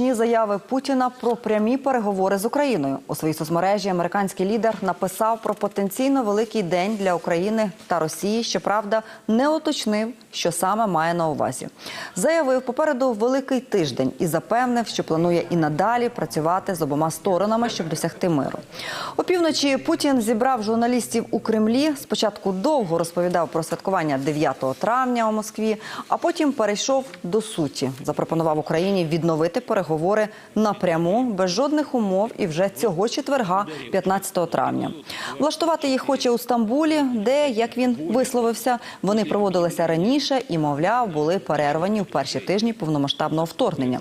гучні заяви Путіна про прямі переговори з Україною. У своїй соцмережі американський лідер написав про потенційно великий день для України та Росії. Щоправда, не уточнив, що саме має на увазі. Заявив попереду великий тиждень і запевнив, що планує і надалі працювати з обома сторонами, щоб досягти миру. Опівночі Путін зібрав журналістів у Кремлі. Спочатку довго розповідав про святкування 9 травня у Москві, а потім перейшов до суті. Запропонував Україні відновити переговори напряму без жодних умов і вже цього четверга, 15 травня. Влаштувати їх хоче у Стамбулі, де, як він висловився, вони проводилися раніше і, мовляв, були перервані в перші тижні повномасштабного вторгнення.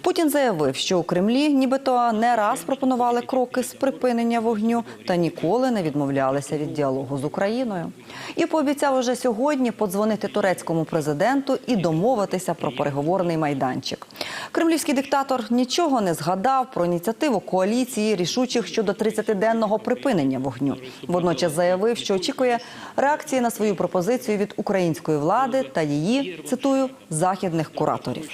Путін заявив, що у Кремлі нібито не раз пропонували кроки з припинення вогню та ніколи не відмовлялися від діалогу з Україною. І пообіцяв уже сьогодні подзвонити турецькому президенту і домовитися про переговорний майданчик. Кремлівський диктатор нічого не згадав про ініціативу коаліції рішучих щодо 30-денного припинення вогню. Водночас заявив, що очікує реакції на свою пропозицію від української влади та її цитую західних кураторів.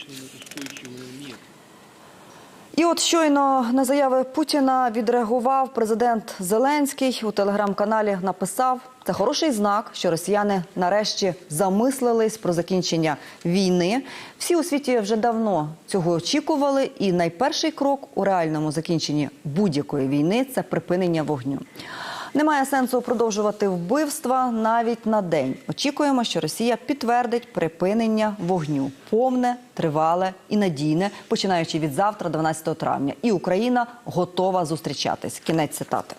І от щойно на заяви Путіна відреагував президент Зеленський у телеграм-каналі. Написав це хороший знак, що росіяни нарешті замислились про закінчення війни. Всі у світі вже давно цього очікували, і найперший крок у реальному закінченні будь-якої війни це припинення вогню. Немає сенсу продовжувати вбивства навіть на день. Очікуємо, що Росія підтвердить припинення вогню повне, тривале і надійне, починаючи від завтра, 12 травня. І Україна готова зустрічатись. Кінець цитати.